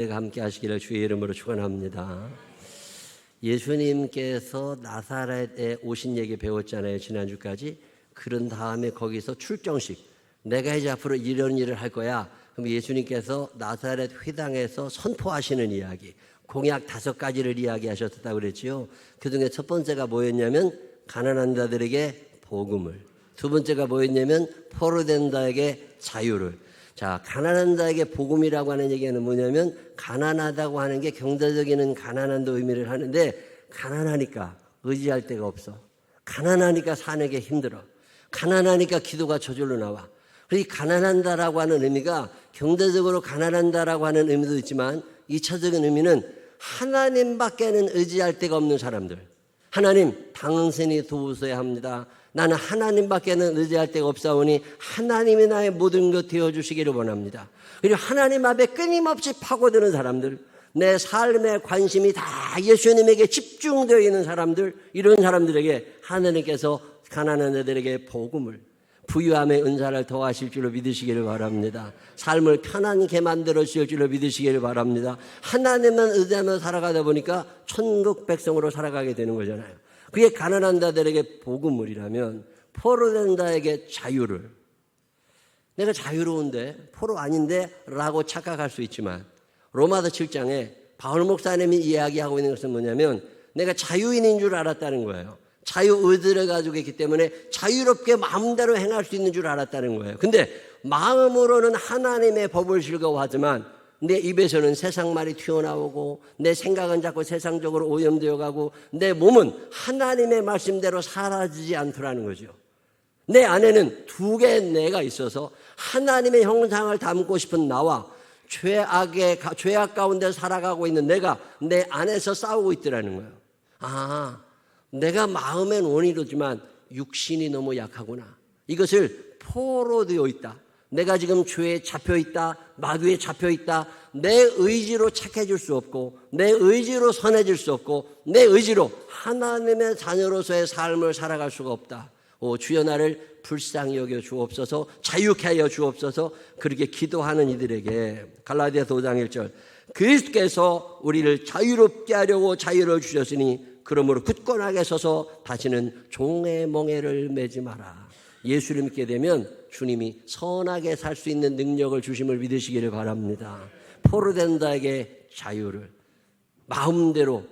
내가 함께 하시기를 주의 이름으로 축원합니다. 예수님께서 나사렛에 오신 얘기 배웠잖아요. 지난주까지. 그런 다음에 거기서 출정식. 내가 이제 앞으로 이런 일을 할 거야. 그럼 예수님께서 나사렛 회당에서 선포하시는 이야기. 공약 다섯 가지를 이야기하셨다고 그랬지요. 그 중에 첫 번째가 뭐였냐면 가난한 자들에게 복음을. 두 번째가 뭐였냐면 포로된 자에게 자유를. 자, 가난한 자에게 복음이라고 하는 얘기는 뭐냐면 가난하다고 하는 게 경제적인 가난한도 의미를 하는데 가난하니까 의지할 데가 없어. 가난하니까 사는 게 힘들어. 가난하니까 기도가 저절로 나와. 이 가난한다라고 하는 의미가 경제적으로 가난한다라고 하는 의미도 있지만 2차적인 의미는 하나님밖에는 의지할 데가 없는 사람들. 하나님, 당신이 도우셔야 합니다. 나는 하나님밖에는 의지할 데가 없사오니 하나님이 나의 모든 것 되어 주시기를 원합니다. 그리고 하나님 앞에 끊임없이 파고드는 사람들, 내 삶의 관심이 다 예수님에게 집중되어 있는 사람들, 이런 사람들에게 하나님께서 가난한 자들에게 복음을 부유함의 은사를 더하실 줄로 믿으시기를 바랍니다. 삶을 편안하게 만들어 주실 줄로 믿으시기를 바랍니다. 하나님만 의지하며 살아가다 보니까 천국 백성으로 살아가게 되는 거잖아요. 그게 가난한 자들에게 복음을이라면 포로된 자에게 자유를 내가 자유로운데 포로 아닌데 라고 착각할 수 있지만 로마서 7장에 바울 목사님이 이야기하고 있는 것은 뭐냐면 내가 자유인인 줄 알았다는 거예요. 자유 의지를 가지고 있기 때문에 자유롭게 마음대로 행할 수 있는 줄 알았다는 거예요. 근데 마음으로는 하나님의 법을 즐거워하지만 내 입에서는 세상 말이 튀어나오고 내 생각은 자꾸 세상적으로 오염되어 가고 내 몸은 하나님의 말씀대로 사라지지 않더라는 거죠. 내 안에는 두 개의 내가 있어서 하나님의 형상을 담고 싶은 나와 죄악의 죄악 가운데 살아가고 있는 내가 내 안에서 싸우고 있더라는 거예요. 아, 내가 마음엔 원이로지만 육신이 너무 약하구나. 이것을 포로 되어 있다. 내가 지금 죄에 잡혀 있다. 마귀에 잡혀 있다. 내 의지로 착해질 수 없고, 내 의지로 선해질 수 없고, 내 의지로 하나님의 자녀로서의 삶을 살아갈 수가 없다. 오, 주여 나를 불쌍히 여겨 주옵소서, 자유케 하여 주옵소서, 그렇게 기도하는 이들에게, 갈라디아서 5장 1절, 그리스도께서 우리를 자유롭게 하려고 자유를 주셨으니, 그러므로 굳건하게 서서 다시는 종의 멍에를 매지 마라. 예수를 믿게 되면 주님이 선하게 살 수 있는 능력을 주심을 믿으시기를 바랍니다. 포로된 자에게 자유를 마음대로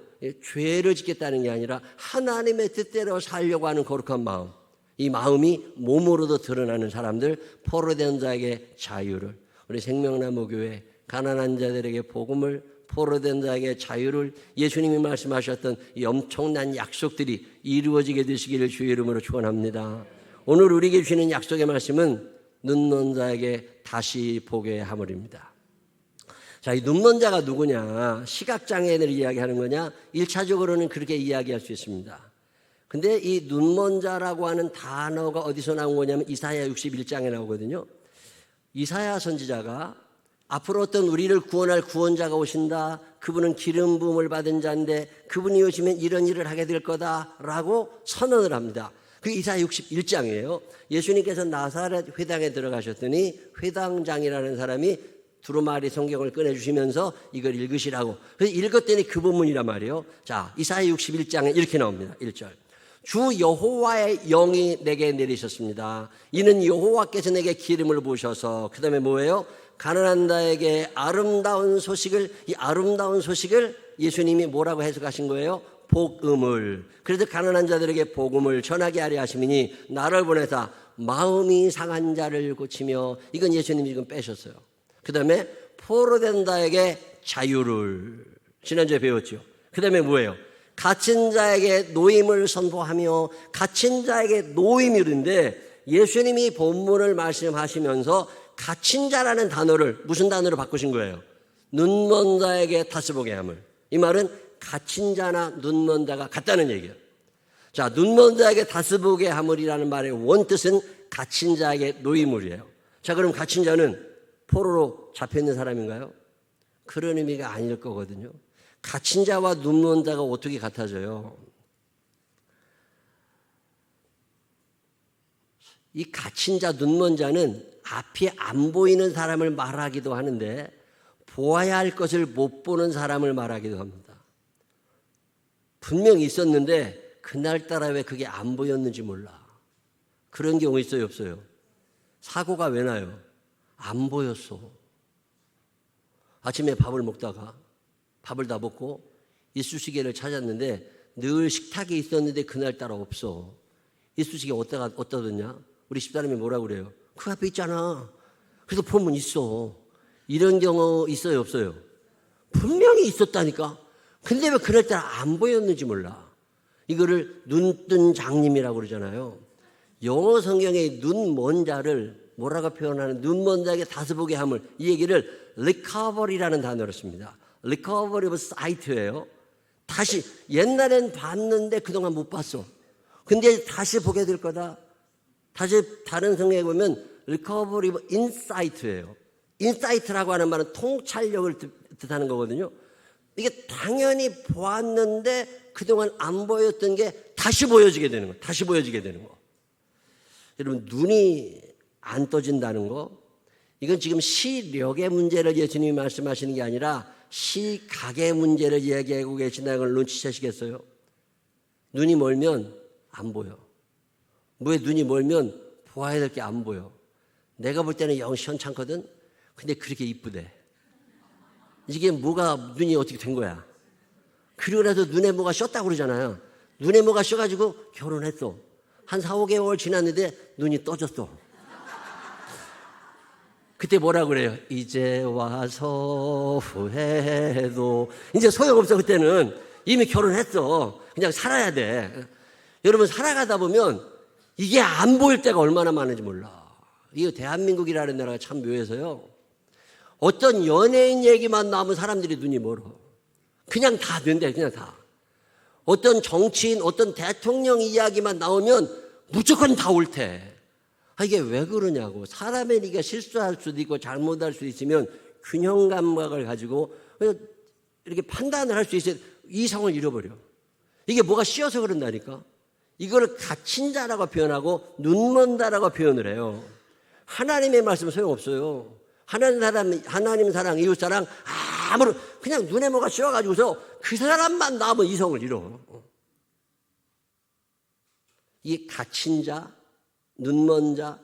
죄를 짓겠다는 게 아니라 하나님의 뜻대로 살려고 하는 거룩한 마음. 이 마음이 몸으로도 드러나는 사람들 포로된 자에게 자유를 우리 생명나무 교회 가난한 자들에게 복음을 포로된 자에게 자유를 예수님이 말씀하셨던 이 엄청난 약속들이 이루어지게 되시기를 주의 이름으로 축원합니다. 오늘 우리에게 주시는 약속의 말씀은 눈먼 자에게 다시 보게 하물입니다. 자, 이 눈먼 자가 누구냐? 시각장애인을 이야기하는 거냐? 1차적으로는 그렇게 이야기할 수 있습니다. 근데 이 눈먼 자라고 하는 단어가 어디서 나온 거냐면 이사야 61장에 나오거든요. 이사야 선지자가 앞으로 어떤 우리를 구원할 구원자가 오신다. 그분은 기름 부음을 받은 자인데 그분이 오시면 이런 일을 하게 될 거다라고 선언을 합니다. 그 이사야 61장이에요. 예수님께서 나사렛 회당에 들어가셨더니 회당장이라는 사람이 두루마리 성경을 꺼내주시면서 이걸 읽으시라고. 그래서 읽었더니 그 본문이란 말이에요. 자, 이사야 61장에 이렇게 나옵니다. 1절. 주 여호와의 영이 내게 내리셨습니다. 이는 여호와께서 내게 기름을 부으셔서 그 다음에 뭐예요? 가난한 자에게 아름다운 소식을 이 아름다운 소식을 예수님이 뭐라고 해석하신 거예요? 복음을 그래서 가난한 자들에게 복음을 전하게 하려 하시니 나를 보내사 마음이 상한 자를 고치며 이건 예수님이 지금 빼셨어요. 그 다음에 포로된 자에게 자유를 지난주에 배웠죠. 그 다음에 뭐예요? 갇힌 자에게 노임을 선포하며 갇힌 자에게 노임이른데 예수님이 본문을 말씀하시면서 갇힌 자라는 단어를 무슨 단어로 바꾸신 거예요? 눈먼 자에게 다시 보게 함을. 이 말은 갇힌 자나 눈먼 자가 같다는 얘기예요. 자, 눈먼 자에게 다시 보게 함을이라는 말의 원뜻은 갇힌 자에게 노임물이에요. 자, 그럼 갇힌 자는 포로로 잡혀 있는 사람인가요? 그런 의미가 아닐 거거든요. 갇힌 자와 눈먼 자가 어떻게 같아져요? 이 갇힌 자, 눈먼 자는 앞이 안 보이는 사람을 말하기도 하는데 보아야 할 것을 못 보는 사람을 말하기도 합니다. 분명히 있었는데 그날따라 왜 그게 안 보였는지 몰라. 그런 경우 있어요, 없어요? 사고가 왜 나요? 안 보였어. 아침에 밥을 먹다가 밥을 다 먹고 이쑤시개를 찾았는데 늘 식탁에 있었는데 그날따라 없어. 이쑤시개 어디다 뒀냐? 우리 집사람이 뭐라 그래요? 그 앞에 있잖아. 그래서 보면 있어. 이런 경우 있어요, 없어요? 분명히 있었다니까. 근데 왜 그날따라 안 보였는지 몰라. 이거를 눈뜬 장님이라고 그러잖아요. 영어 성경의 눈먼 자를 뭐라고 표현하는 눈먼 자에게 다시 보게 함을 이 얘기를 recovery라는 단어로 씁니다. recovery of sight예요. 다시 옛날엔 봤는데 그동안 못 봤어. 근데 다시 보게 될 거다. 다시 다른 성경에 보면 of insight예요. insight라고 하는 말은 통찰력을 뜻- 뜻하는 거거든요. 이게 당연히 보았는데 그동안 안 보였던 게 다시 보여지게 되는 거. 다시 보여지게 되는 거. 여러분 눈이 안 떠진다는 거 이건 지금 시력의 문제를 예수님이 말씀하시는 게 아니라 시각의 문제를 이야기하고 계신다는 걸 눈치채시겠어요? 눈이 멀면 안 보여. 왜 눈이 멀면 보아야 될 게 안 보여. 내가 볼 때는 영 시원찮거든. 근데 그렇게 이쁘대. 이게 뭐가 눈이 어떻게 된 거야? 그리고 나서 눈에 뭐가 씌었다고 그러잖아요. 눈에 뭐가 씌어가지고 결혼했어. 한 4, 5개월 지났는데 눈이 떠졌어. 그때 뭐라 그래요? 이제 와서 후회도. 이제 소용없어, 그때는. 이미 결혼했어. 그냥 살아야 돼. 여러분, 살아가다 보면 이게 안 보일 때가 얼마나 많은지 몰라. 이거 대한민국이라는 나라가 참 묘해서요. 어떤 연예인 얘기만 나오면 사람들이 눈이 멀어. 그냥 다 된대, 그냥 다. 어떤 정치인, 어떤 대통령 이야기만 나오면 무조건 다 옳대. 아, 이게 왜 그러냐고. 사람의 리가 실수할 수도 있고 잘못할 수도 있으면 균형 감각을 가지고 이렇게 판단을 할 수 있어야 이성을 잃어버려. 이게 뭐가 씌어서 그런다니까. 이걸 갇힌 자라고 표현하고 눈먼다라고 표현을 해요. 하나님의 말씀은 소용없어요. 하나님 사람, 하나님 사랑, 이웃 사랑, 아무런, 그냥 눈에 뭐가 씌워가지고서 그 사람만 나오면 이성을 잃어. 이 갇힌 자, 눈먼 자,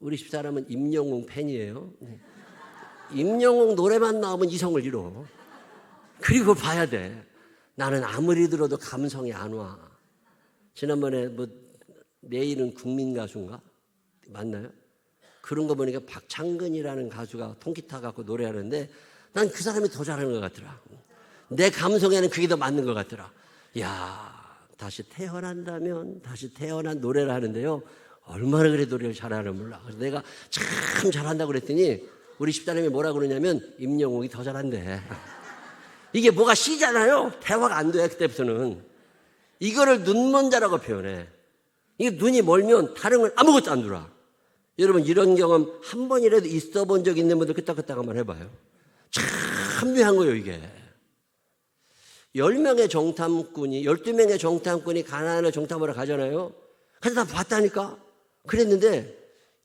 우리 집사람은 임영웅 팬이에요. 임영웅 노래만 나오면 이성을 잃어. 그리고 봐야 돼. 나는 아무리 들어도 감성이 안 와. 지난번에 뭐 내일은 국민 가수인가 맞나요? 그런 거 보니까 박창근이라는 가수가 통기타 갖고 노래하는데 난 그 사람이 더 잘하는 것 같더라. 내 감성에는 그게 더 맞는 것 같더라. 야 다시 태어난다면 다시 태어난 노래를 하는데요. 얼마나 그래 노래를 잘하는 몰라. 그래서 내가 참 잘한다고 그랬더니 우리 집사람이 뭐라 그러냐면 임영웅이 더 잘한대. 이게 뭐가 씨잖아요. 대화가 안 돼, 그때부터는. 이거를 눈먼 자라고 표현해. 이게 눈이 멀면 다른 건 아무것도 안 들어. 여러분, 이런 경험 한 번이라도 있어 본 적 있는 분들 끄떡끄떡 한번 해봐요. 참 묘한 거예요, 이게. 10명의 정탐꾼이, 12명의 정탐꾼이 가나안을 정탐하러 가잖아요. 그래서 다 봤다니까? 그랬는데,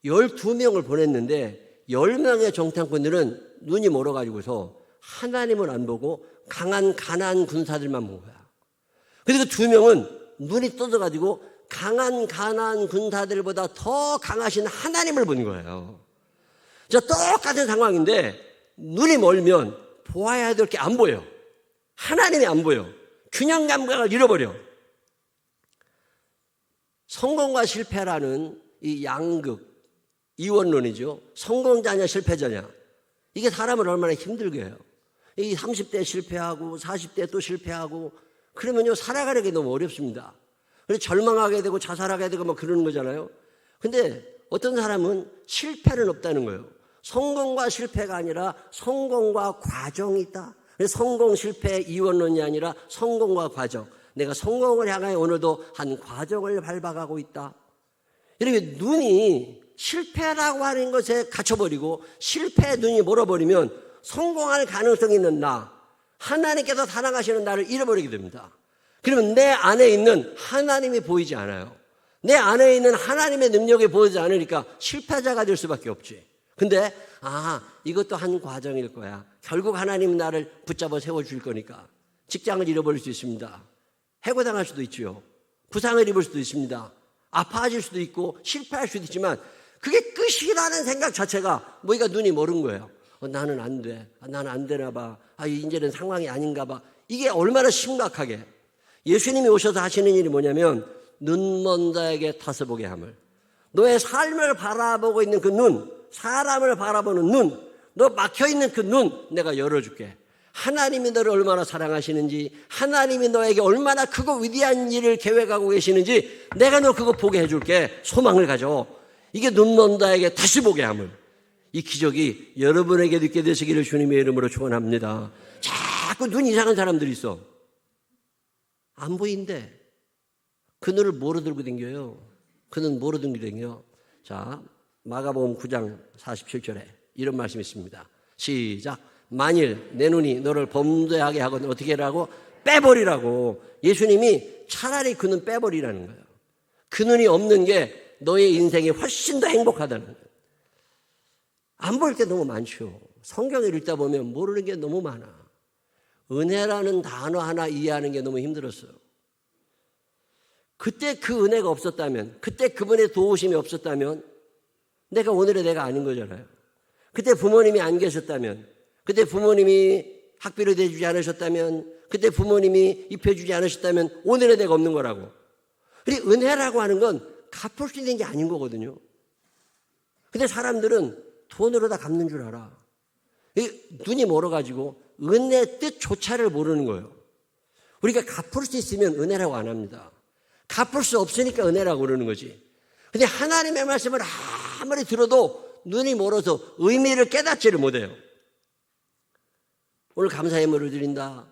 12명을 보냈는데, 10명의 정탐꾼들은 눈이 멀어가지고서 하나님을 안 보고 강한 가난 군사들만 본 거야. 그리고 두 명은 눈이 떠져가지고 강한 가난 군사들보다 더 강하신 하나님을 본 거예요. 저 똑같은 상황인데 눈이 멀면 보아야 될 게 안 보여. 하나님이 안 보여. 균형 감각을 잃어버려. 성공과 실패라는 이 양극, 이원론이죠. 성공자냐 실패자냐. 이게 사람을 얼마나 힘들게 해요. 이 30대 실패하고 40대 또 실패하고 그러면요 살아가는 게 너무 어렵습니다. 그래서 절망하게 되고 자살하게 되고 뭐 그러는 거잖아요. 근데 어떤 사람은 실패는 없다는 거예요. 성공과 실패가 아니라 성공과 과정이 있다. 성공 실패 이원론이 아니라 성공과 과정. 내가 성공을 향해 오늘도 한 과정을 밟아가고 있다. 이렇게 눈이 실패라고 하는 것에 갇혀버리고 실패의 눈이 멀어버리면 성공할 가능성이 있는 나, 하나님께서 사랑하시는 나를 잃어버리게 됩니다. 그러면 내 안에 있는 하나님이 보이지 않아요. 내 안에 있는 하나님의 능력이 보이지 않으니까 실패자가 될 수밖에 없지. 근데 아 이것도 한 과정일 거야. 결국 하나님 나를 붙잡아 세워줄 거니까 직장을 잃어버릴 수 있습니다. 해고당할 수도 있지요. 부상을 입을 수도 있습니다. 아파질 수도 있고 실패할 수도 있지만 그게 끝이라는 생각 자체가 뭐가 눈이 멀은 거예요. 어, 나는 안 돼. 아, 나는 안 되나 봐. 아, 이제는 상황이 아닌가 봐. 이게 얼마나 심각하게. 예수님이 오셔서 하시는 일이 뭐냐면 눈먼 자에게 다스 보게 함을. 너의 삶을 바라보고 있는 그 눈, 사람을 바라보는 눈, 너 막혀 있는 그 눈 내가 열어줄게. 하나님이 너를 얼마나 사랑하시는지, 하나님이 너에게 얼마나 크고 위대한 일을 계획하고 계시는지, 내가 너 그거 보게 해줄게. 소망을 가져. 이게 눈먼 자에게 다시 보게 함을. 이 기적이 여러분에게 있게 되시기를 주님의 이름으로 축원합니다. 자꾸 눈 이상한 사람들이 있어. 안 보인대. 그 눈을 뭐로 들고 댕겨요? 그는 뭐로 들고 댕겨? 자, 마가복음 9장 47절에 이런 말씀이 있습니다. 시작. 만일 내 눈이 너를 범죄하게 하거든 어떻게 하라고? 빼버리라고. 예수님이 차라리 그 눈 빼버리라는 거예요. 그 눈이 없는 게 너의 인생이 훨씬 더 행복하다는 거예요. 안볼게 너무 많죠. 성경을 읽다 보면 모르는 게 너무 많아. 은혜라는 단어 하나 이해하는 게 너무 힘들었어요. 그때 그 은혜가 없었다면, 그때 그분의 도우심이 없었다면, 내가 오늘의 내가 아닌 거잖아요. 그때 부모님이 안 계셨다면, 그때 부모님이 학비를 대주지 않으셨다면, 그때 부모님이 입혀주지 않으셨다면, 오늘의 내가 없는 거라고. 그리 은혜라고 하는 건 갚을 수 있는 게 아닌 거거든요. 근데 사람들은 돈으로 다 갚는 줄 알아. 이 눈이 멀어가지고 은혜 뜻조차를 모르는 거예요. 우리가 갚을 수 있으면 은혜라고 안 합니다. 갚을 수 없으니까 은혜라고 그러는 거지. 근데 하나님의 말씀을 아무리 들어도 눈이 멀어서 의미를 깨닫지를 못해요. 오늘 감사 예물을 드린다.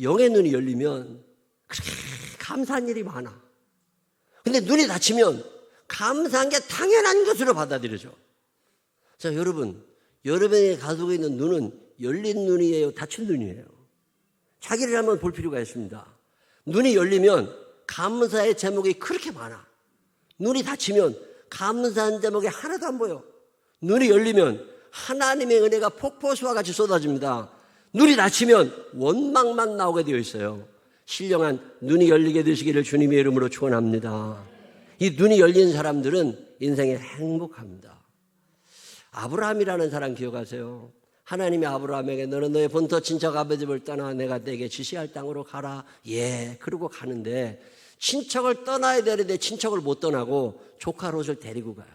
영의 눈이 열리면 그렇게 감사한 일이 많아. 근데 눈이 닫히면 감사한 게 당연한 것으로 받아들여져. 자, 여러분, 여러분이 가지고 있는 눈은 열린 눈이에요? 닫힌 눈이에요? 자기를 한번 볼 필요가 있습니다. 눈이 열리면 감사의 제목이 그렇게 많아. 눈이 닫히면 감사한 제목이 하나도 안 보여. 눈이 열리면 하나님의 은혜가 폭포수와 같이 쏟아집니다. 눈이 닫히면 원망만 나오게 되어 있어요. 신령한 눈이 열리게 되시기를 주님의 이름으로 축원합니다. 이 눈이 열린 사람들은 인생에 행복합니다. 아브라함이라는 사람 기억하세요? 하나님이 아브라함에게 너는 너의 본토 친척 아버지 집을 떠나 내가 내게 지시할 땅으로 가라. 예, 그러고 가는데 친척을 떠나야 되는데 친척을 못 떠나고 조카 롯을 데리고 가요.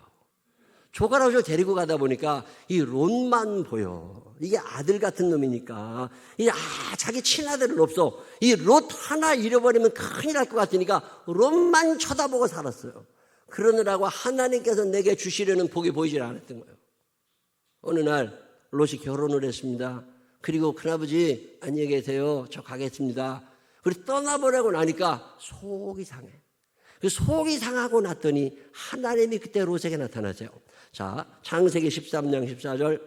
조카 롯을 데리고 가다 보니까 이 롯만 보여. 이게 아들 같은 놈이니까. 이, 아, 자기 친아들은 없어. 이 롯 하나 잃어버리면 큰일 날 것 같으니까 롯만 쳐다보고 살았어요. 그러느라고 하나님께서 내게 주시려는 복이 보이질 않았던 거예요. 어느 날 롯이 결혼을 했습니다. 그리고 큰아버지 안녕히 계세요. 저 가겠습니다. 그리고 떠나보려고 나니까 속이 상해. 그 속이 상하고 났더니 하나님이 그때 롯에게 나타나세요. 자, 창세기 13장 14절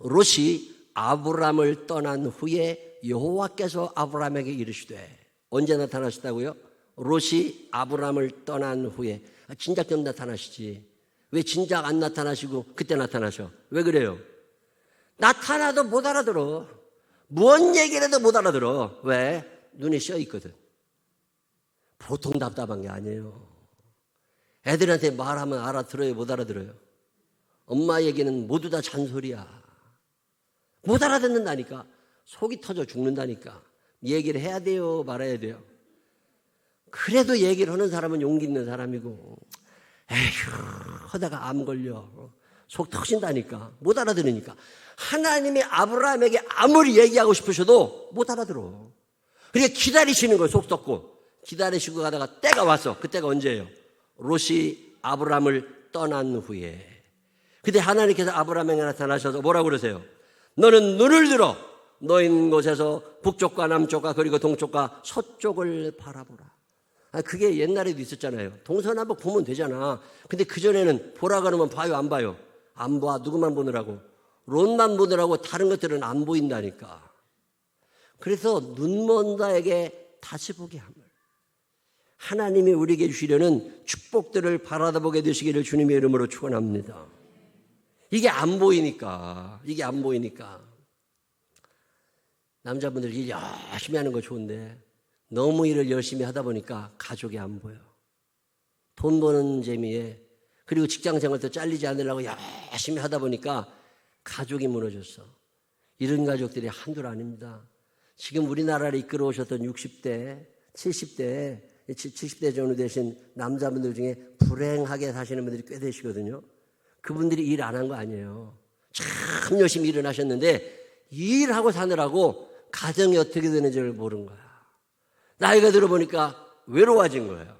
롯이 아브람을 떠난 후에 여호와께서 아브람에게 이르시되 언제 나타나셨다고요? 롯이 아브람을 떠난 후에 아, 진작 좀 나타나시지. 왜 진작 안 나타나시고 그때 나타나셔? 왜 그래요? 나타나도 못 알아들어. 무언 얘기를 해도 못 알아들어. 왜? 눈에 씌어 있거든. 보통 답답한 게 아니에요. 애들한테 말하면 알아들어요? 못 알아들어요? 엄마 얘기는 모두 다 잔소리야. 못 알아듣는다니까. 속이 터져 죽는다니까. 얘기를 해야 돼요? 말아야 돼요? 그래도 얘기를 하는 사람은 용기 있는 사람이고, 에휴, 하다가 암 걸려. 속 터진다니까. 못 알아들으니까. 하나님이 아브라함에게 아무리 얘기하고 싶으셔도 못 알아들어. 그러니까 기다리시는 거예요, 속 썩고. 기다리시고 가다가 때가 왔어. 그때가 언제예요? 롯이 아브라함을 떠난 후에. 근데 하나님께서 아브라함에게 나타나셔서 뭐라고 그러세요? 너는 눈을 들어 너 있는 곳에서 북쪽과 남쪽과 그리고 동쪽과 서쪽을 바라보라. 아, 그게 옛날에도 있었잖아요. 동서남북 보면 되잖아. 근데 그전에는 보라 그러면 봐요, 안 봐요? 안 봐. 누구만 보느라고? 롯만 보느라고 다른 것들은 안 보인다니까. 그래서 눈먼 자에게 다시 보게 함을. 하나님이 우리에게 주시려는 축복들을 바라다보게 되시기를 주님의 이름으로 축원합니다. 이게 안 보이니까. 이게 안 보이니까. 남자분들 일 열심히 하는 거 좋은데 너무 일을 열심히 하다 보니까 가족이 안 보여. 돈 버는 재미에 그리고 직장 생활도 잘리지 않으려고 열심히 하다 보니까 가족이 무너졌어. 이런 가족들이 한둘 아닙니다. 지금 우리나라를 이끌어 오셨던 60대, 70대, 70대 정도 되신 남자분들 중에 불행하게 사시는 분들이 꽤 되시거든요. 그분들이 일 안 한 거 아니에요. 참 열심히 일을 하셨는데 일하고 사느라고 가정이 어떻게 되는지를 모르는 거야. 나이가 들어보니까 외로워진 거예요.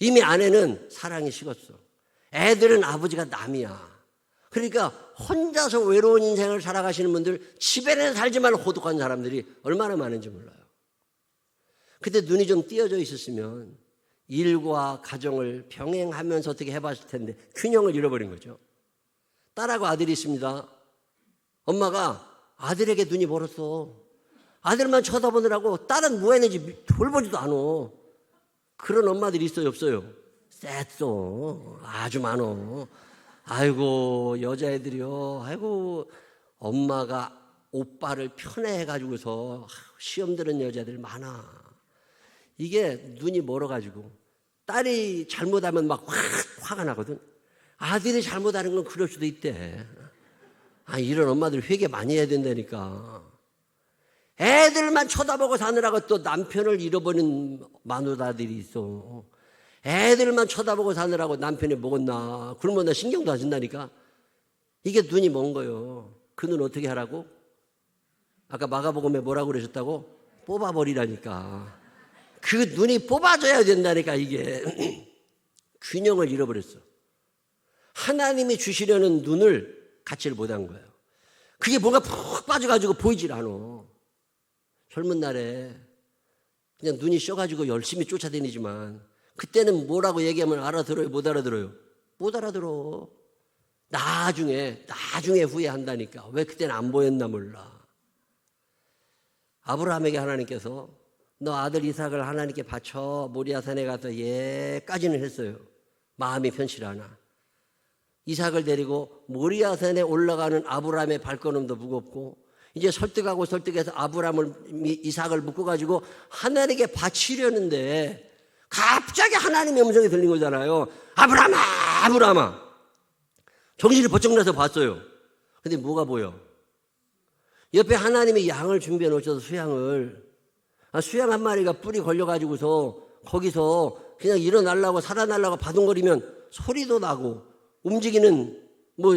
이미 아내는 사랑이 식었어. 애들은 아버지가 남이야. 그러니까 혼자서 외로운 인생을 살아가시는 분들 집에는 살지만 호독한 사람들이 얼마나 많은지 몰라요. 그때 눈이 좀 띄어져 있었으면 일과 가정을 병행하면서 어떻게 해봤을 텐데 균형을 잃어버린 거죠. 딸하고 아들이 있습니다. 엄마가 아들에게 눈이 멀었어. 아들만 쳐다보느라고 딸은 뭐 했는지 돌보지도 않아. 그런 엄마들이 있어요, 없어요? 쎄어. 아주 많어. 아이고, 여자애들이요. 아이고, 엄마가 오빠를 편애해가지고서 시험 드는 여자들 많아. 이게 눈이 멀어가지고 딸이 잘못하면 막 확 화가 나거든. 아들이 잘못하는 건 그럴 수도 있대. 아, 이런 엄마들 회개 많이 해야 된다니까. 애들만 쳐다보고 사느라고 또 남편을 잃어버린 마누라들이 있어. 애들만 쳐다보고 사느라고 남편이 먹었나. 그러면 나 신경도 안 쓴다니까. 이게 눈이 먼 거요. 그 눈 어떻게 하라고? 아까 마가복음에 뭐라고 그러셨다고? 뽑아버리라니까. 그 눈이 뽑아져야 된다니까, 이게. 균형을 잃어버렸어. 하나님이 주시려는 눈을 갖지를 못한 거예요. 그게 뭔가 푹 빠져가지고 보이질 않아. 젊은 날에 그냥 눈이 셔가지고 열심히 쫓아다니지만 그때는 뭐라고 얘기하면 알아들어요? 못 알아들어요? 못 알아들어. 나중에, 나중에 후회한다니까. 왜 그때는 안 보였나 몰라. 아브라함에게 하나님께서 너 아들 이삭을 하나님께 바쳐 모리아산에 가서 예까지는 했어요. 마음이 않아. 이삭을 데리고 모리아산에 올라가는 아브라함의 발걸음도 무겁고 이제 설득하고 설득해서 아브라함을 이삭을 묶어 가지고 하나님께 바치려는데 갑자기 하나님의 음성이 들린 거잖아요. 아브라함아, 아브라함아. 정신이 번쩍 나서 봤어요. 근데 뭐가 보여? 옆에 하나님이 양을 준비해 놓으셔서 수양을 아, 수양 한 마리가 뿔이 걸려 가지고서 거기서 그냥 일어나려고 살아나려고 바둥거리면 소리도 나고 움직이는 뭐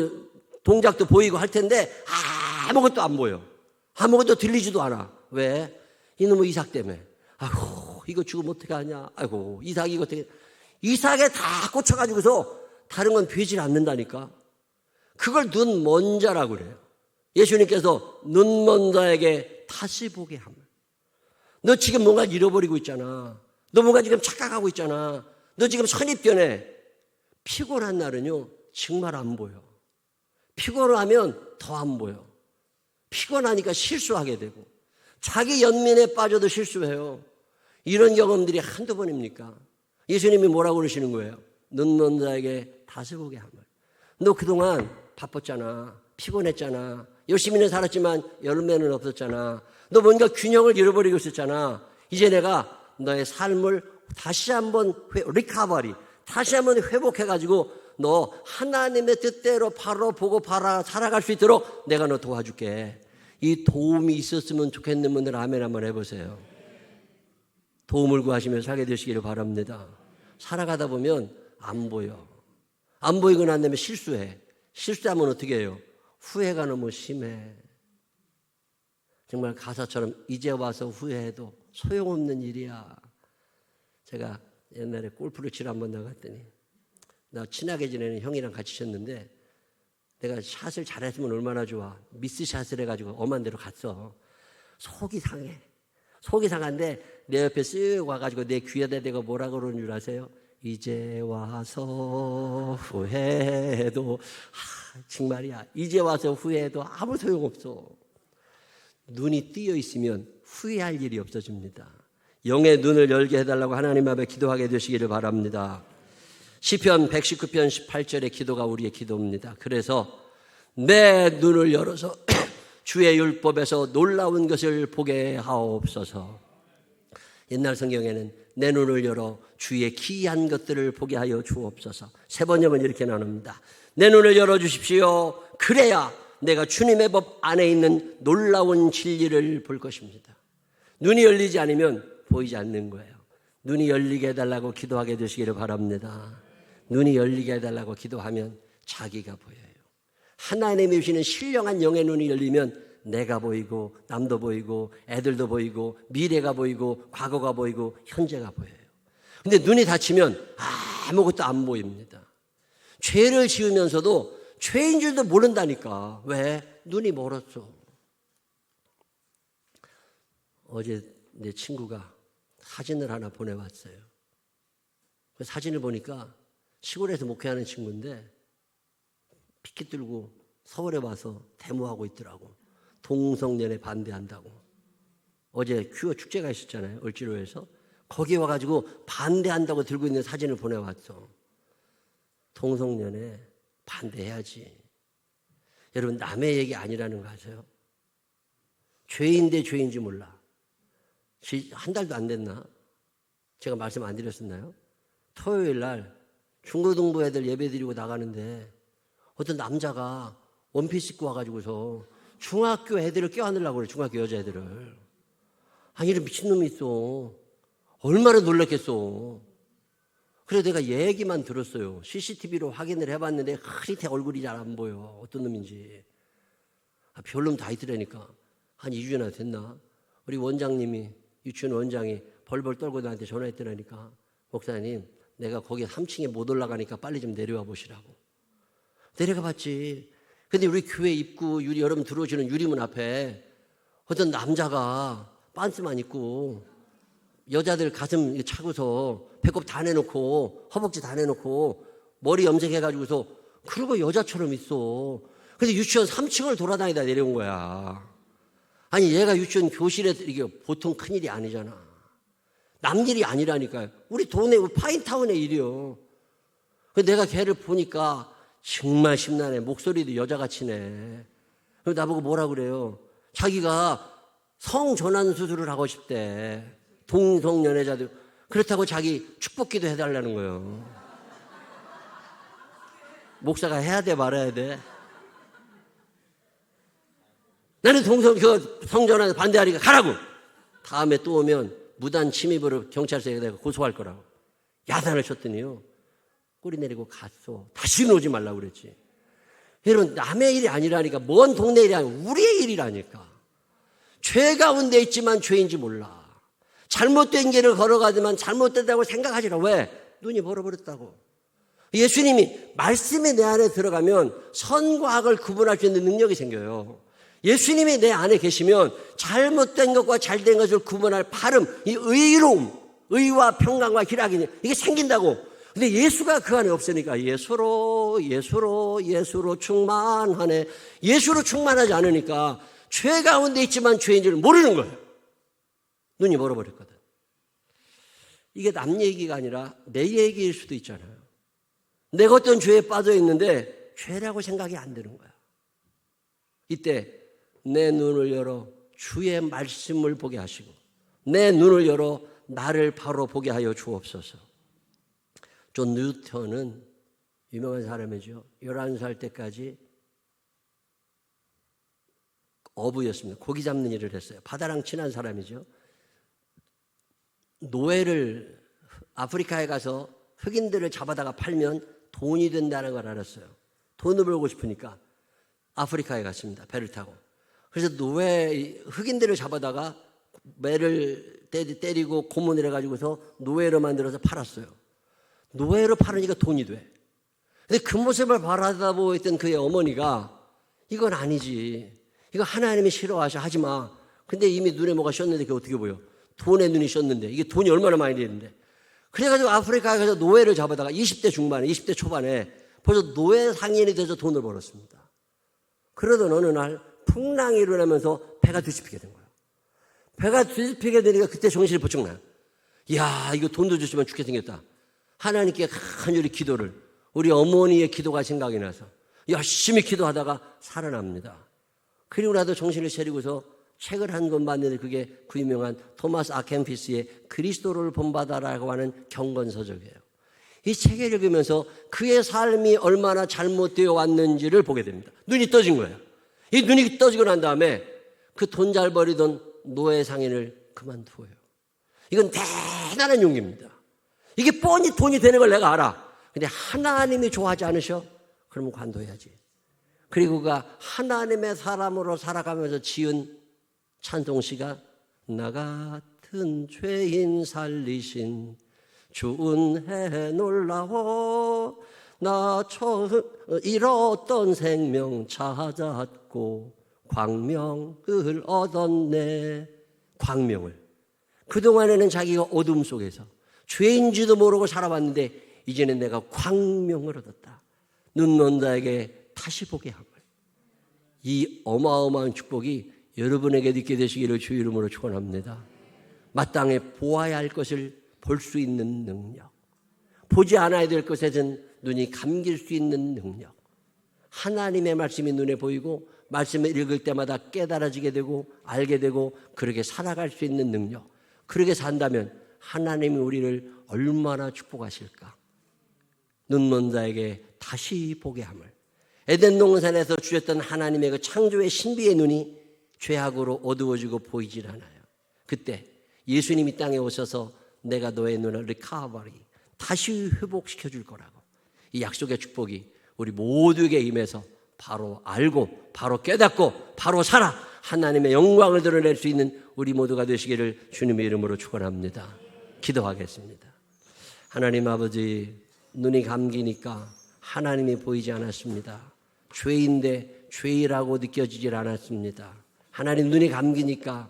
동작도 보이고 할 텐데 아 무것도 안 보여. 아무것도 들리지도 않아. 왜? 이놈의 이삭 때문에. 아이고, 이거 죽으면 어떻게 하냐. 아이고, 이삭 이거 어떻게. 이삭에 다 꽂혀가지고서 다른 건 되질 않는다니까. 그걸 눈먼 자라고 그래요. 예수님께서 눈먼 자에게 다시 보게 함을. 너 지금 뭔가 잃어버리고 있잖아. 너 뭔가 지금 착각하고 있잖아. 너 지금 선입견에 피곤한 날은요, 정말 안 보여. 피곤하면 더 안 보여. 피곤하니까 실수하게 되고, 자기 연민에 빠져도 실수해요. 이런 경험들이 한두 번입니까? 예수님이 뭐라고 그러시는 거예요? 눈먼 자에게 다시 보게 함을. 너 그동안 바빴잖아. 피곤했잖아. 열심히는 살았지만 열매는 없었잖아. 너 뭔가 균형을 잃어버리고 있었잖아. 이제 내가 너의 삶을 다시 한번 회, 리카버리, 다시 한번 회복해가지고 너 하나님의 뜻대로 바로 보고 바라 살아갈 수 있도록 내가 너 도와줄게. 이 도움이 있었으면 좋겠는 분들 아멘 한번 해보세요. 도움을 구하시며 살게 되시기를 바랍니다. 살아가다 보면 안 보여. 안 보이고 난 다음에 실수해. 실수하면 어떻게 해요? 후회가 너무 심해. 정말 가사처럼 이제 와서 후회해도 소용없는 일이야. 제가 옛날에 골프를 치러 한번 나갔더니 나 친하게 지내는 형이랑 같이 쳤는데 내가 샷을 잘했으면 얼마나 좋아. 미스 샷을 해가지고 엄한 데로 갔어. 속이 상해. 속이 상한데 내 옆에 쓱 와가지고 내 귀에다 대고 뭐라 그러는 줄 아세요? 이제 와서 후회해도 하, 정말이야. 이제 와서 후회해도 아무 소용없어. 눈이 뜨여 있으면 후회할 일이 없어집니다. 영의 눈을 열게 해달라고 하나님 앞에 기도하게 되시기를 바랍니다. 시편 119편 18절의 기도가 우리의 기도입니다. 그래서 내 눈을 열어서 주의 율법에서 놀라운 것을 보게 하옵소서. 옛날 성경에는 내 눈을 열어 주의 기이한 것들을 보게 하여 주옵소서. 세 번역은 이렇게 나눕니다. 내 눈을 열어 주십시오. 그래야 내가 주님의 법 안에 있는 놀라운 진리를 볼 것입니다. 눈이 열리지 않으면 보이지 않는 거예요. 눈이 열리게 해달라고 기도하게 되시기를 바랍니다. 눈이 열리게 해달라고 기도하면 자기가 보여요. 하나님이 주시는 신령한 영의 눈이 열리면 내가 보이고 남도 보이고 애들도 보이고 미래가 보이고 과거가 보이고 현재가 보여요. 근데 눈이 닫히면 아무것도 안 보입니다. 죄를 지으면서도 죄인 줄도 모른다니까. 왜? 눈이 멀었어. 어제 내 친구가 사진을 하나 보내왔어요. 그 사진을 보니까 시골에서 목회하는 친구인데 피켓 들고 서울에 와서 데모하고 있더라고. 동성연애 반대한다고. 어제 큐어 축제가 있었잖아요. 을지로에서. 거기 와가지고 반대한다고 들고 있는 사진을 보내왔어. 동성연애 반대해야지. 여러분, 남의 얘기 아니라는 거 아세요? 죄인 대 죄인지 몰라. 한 달도 안 됐나? 제가 말씀 안 드렸었나요? 토요일 날 중고등부 애들 예배 드리고 나가는데 어떤 남자가 원피스 입고 와가지고서 중학교 애들을 껴안으려고 그래, 중학교 여자애들을. 아니, 이런 미친놈이 있어. 얼마나 놀랐겠어. 그래서 내가 얘기만 들었어요. CCTV로 확인을 해봤는데 흐릿해 얼굴이 잘 안 보여. 어떤 놈인지. 아, 별놈 다 있더라니까. 한 2주나 됐나? 우리 원장님이, 유치원 원장이 벌벌 떨고 나한테 전화했더라니까. 목사님, 내가 거기 3층에 못 올라가니까 빨리 좀 내려와 보시라고. 내려가 봤지. 근데 우리 교회 입구 유리 여러분 들어오시는 유리문 앞에 어떤 남자가 반스만 입고 여자들 가슴 차고서 배꼽 다 내놓고 허벅지 다 내놓고 머리 염색해가지고서 그러고 여자처럼 있어. 근데 유치원 3층을 돌아다니다 내려온 거야. 아니 얘가 유치원 교실에 이게 보통 큰 일이 아니잖아. 남 일이 아니라니까요. 우리 동네 파인타운의 일이요. 근데 내가 걔를 보니까 정말 심란해. 목소리도 여자같이네. 나보고 뭐라 그래요? 자기가 성전환 수술을 하고 싶대. 동성 연애자들. 그렇다고 자기 축복기도 해달라는 거예요. 목사가 해야 돼, 말아야 돼? 나는 동성, 그 성전환 반대하니까 가라고! 다음에 또 오면 무단 침입으로 경찰서에 내가 고소할 거라고. 야단을 쳤더니요. 꼬리 내리고 갔어. 다시는 오지 말라고 그랬지. 여러분, 남의 일이 아니라니까. 먼 동네 일이 아니고 우리의 일이라니까. 죄 가운데 있지만 죄인지 몰라. 잘못된 길을 걸어가지만 잘못됐다고 생각하지라. 왜? 눈이 멀어버렸다고. 예수님이 말씀이 내 안에 들어가면 선과 악을 구분할 수 있는 능력이 생겨요. 예수님이 내 안에 계시면 잘못된 것과 잘된 것을 구분할 발음, 이 의로움, 의와 평강과 희락이 이게 생긴다고. 근데 예수가 그 안에 없으니까 예수로, 예수로, 예수로 충만하네. 예수로 충만하지 않으니까 죄 가운데 있지만 죄인 줄 모르는 거예요. 눈이 멀어버렸거든. 이게 남 얘기가 아니라 내 얘기일 수도 있잖아요. 내가 어떤 죄에 빠져 있는데 죄라고 생각이 안 드는 거야. 이때 내 눈을 열어 주의 말씀을 보게 하시고 내 눈을 열어 나를 바로 보게 하여 주옵소서. 존 뉴턴은 유명한 사람이죠. 11살 때까지 어부였습니다. 고기 잡는 일을 했어요. 바다랑 친한 사람이죠. 노예를 아프리카에 가서 흑인들을 잡아다가 팔면 돈이 된다는 걸 알았어요. 돈을 벌고 싶으니까 아프리카에 갔습니다. 배를 타고. 그래서 노예 흑인들을 잡아다가 매를 때리고 고문을 해가지고서 노예로 만들어서 팔았어요. 노예로 팔으니까 돈이 돼. 근데 그 모습을 바라다 보고 있던 그의 어머니가 이건 아니지. 이거 하나님이 싫어하셔. 하지 마. 근데 이미 눈에 뭐가 씌었는데 그게 어떻게 보여? 돈에 눈이 씌었는데 이게 돈이 얼마나 많이 되는데. 그래가지고 아프리카에 가서 노예를 잡아다가 20대 중반에, 20대 초반에 벌써 노예 상인이 돼서 돈을 벌었습니다. 그러던 어느 날 풍랑이 일어나면서 배가 뒤집히게 된 거예요. 배가 뒤집히게 되니까 그때 정신이 부쩍 나요. 이야, 이거 돈도 주시면 죽게 생겼다. 하나님께 간절히 기도를, 우리 어머니의 기도가 생각이 나서 열심히 기도하다가 살아납니다. 그리고 나도 정신을 차리고서 책을 한 권 봤는데 그게 그 유명한 토마스 아켄피스의 그리스도를 본받아라고 하는 경건서적이에요. 이 책을 읽으면서 그의 삶이 얼마나 잘못되어 왔는지를 보게 됩니다. 눈이 떠진 거예요. 이 눈이 떠지고 난 다음에 그 돈잘 버리던 노예 상인을 그만두어요. 이건 대단한 용기입니다. 이게 뻔히 돈이 되는 걸 내가 알아. 근데 하나님이 좋아하지 않으셔? 그러면 관둬야지. 그리고 그가 하나님의 사람으로 살아가면서 지은 찬송시가 나 같은 죄인 살리신 주은혜 놀라워 나 처음 잃었던 생명 찾았고 광명을 얻었네. 광명을. 그동안에는 자기가 어둠 속에서 죄인지도 모르고 살아왔는데 이제는 내가 광명을 얻었다. 눈먼 자에게 다시 보게 함을 이 어마어마한 축복이 여러분에게도 있게 되시기를 주 이름으로 축원합니다. 마땅히 보아야 할 것을 볼 수 있는 능력, 보지 않아야 될 것에는 눈이 감길 수 있는 능력, 하나님의 말씀이 눈에 보이고 말씀을 읽을 때마다 깨달아지게 되고 알게 되고 그렇게 살아갈 수 있는 능력, 그렇게 산다면 하나님이 우리를 얼마나 축복하실까? 눈먼 자에게 다시 보게 함을. 에덴 동산에서 주셨던 하나님의 그 창조의 신비의 눈이 죄악으로 어두워지고 보이질 않아요. 그때 예수님이 땅에 오셔서 내가 너의 눈을 리카버리 다시 회복시켜 줄 거라고. 이 약속의 축복이 우리 모두에게 임해서 바로 알고 바로 깨닫고 바로 살아 하나님의 영광을 드러낼 수 있는 우리 모두가 되시기를 주님의 이름으로 축원합니다. 기도하겠습니다. 하나님 아버지 눈이 감기니까 하나님이 보이지 않았습니다. 죄인데 죄이라고 느껴지질 않았습니다. 하나님 눈이 감기니까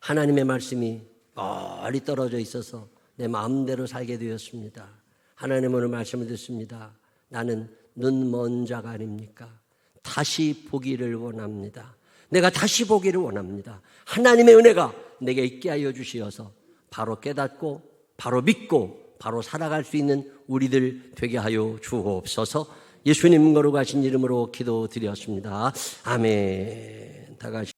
하나님의 말씀이 멀리 떨어져 있어서 내 마음대로 살게 되었습니다. 하나님 오늘 말씀을 듣습니다. 나는 눈먼 자가 아닙니까? 다시 보기를 원합니다. 내가 다시 보기를 원합니다. 하나님의 은혜가 내게 있게 하여 주시어서 바로 깨닫고 바로 믿고 바로 살아갈 수 있는 우리들 되게 하여 주옵소서. 예수님 거룩하신 이름으로 기도드렸습니다. 아멘. 다 같이